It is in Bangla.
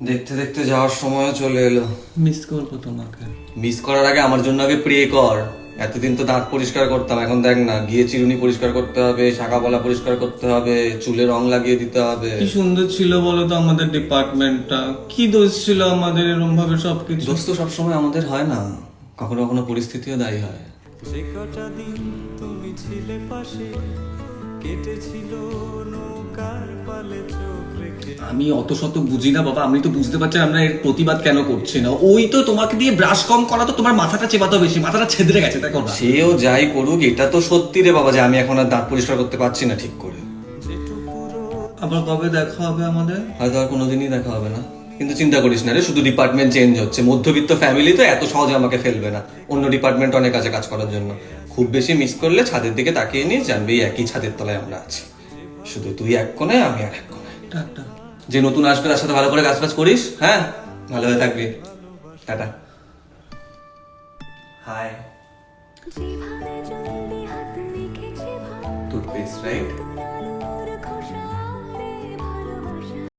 দেখতে দেখতে যাওয়ার সময় চলে এলো। মিস করব তোমাকে। মিস করার আগে আমার জন্য আগে প্রে কর। এতদিন তো দাঁত পরিষ্কার করতাম এখন দেখ না গিয়ে চিরুনি পরিষ্কার করতে হবে শাখা পলা পরিষ্কার করতে হবে চুলে রং লাগিয়ে দিতে হবে। কি সুন্দর ছিল বলো তো আমাদের ডিপার্টমেন্টটা কি দোষ ছিল আমাদের এরকম ভাবে সবকিছু? দোস্ত সবসময় আমাদের হয় না। কখনো কখনো পরিস্থিতিও দায়ী হয়। যে কটা দিন তুমি ছিলে পাশে কেটেছিল নৌকার পালে চোখ। আমি অত শত বুঝি না বাবা। আমি তো বুঝতে পারছি আমরা এর প্রতিবাদ কেন করছি না। ওই তো তোমাকে দিয়ে ব্রাশ কম করা তো তোমার মাথাটা চেপাতো বেশি মাথাটা ছেদরে গেছে দেখো না। সেও যাই করুক এটা তো সত্যি রে বাবা যে আমি এখন আর দাঁত পরিষ্কার করতে পারছি না ঠিক করে। আবার কবে দেখা হবে আমাদের? হয়তো আর কোনোদিনই দেখা হবে না। কিন্তু চিন্তা করিস না রে শুধু ডিপার্টমেন্ট চেঞ্জ হচ্ছে। মধ্যবিত্ত ফ্যামিলি তো এত সহজে আমাকে ফেলবে না অন্য ডিপার্টমেন্ট অনেক কাছে কাজ করার জন্য। খুব বেশি মিস করলে ছাদের দিকে তাকিয়ে নিয়ে জানবি একই ছাদের তলায় আমরা আছি। শুধু তুই এক কোণে আমি আর এক কোণে টাটা। যে নতুন আসবে তার সাথে ভালো করে কাজ বাজ করিস হ্যাঁ? ভালো হয়ে থাকবি। টাটা। High toothpaste right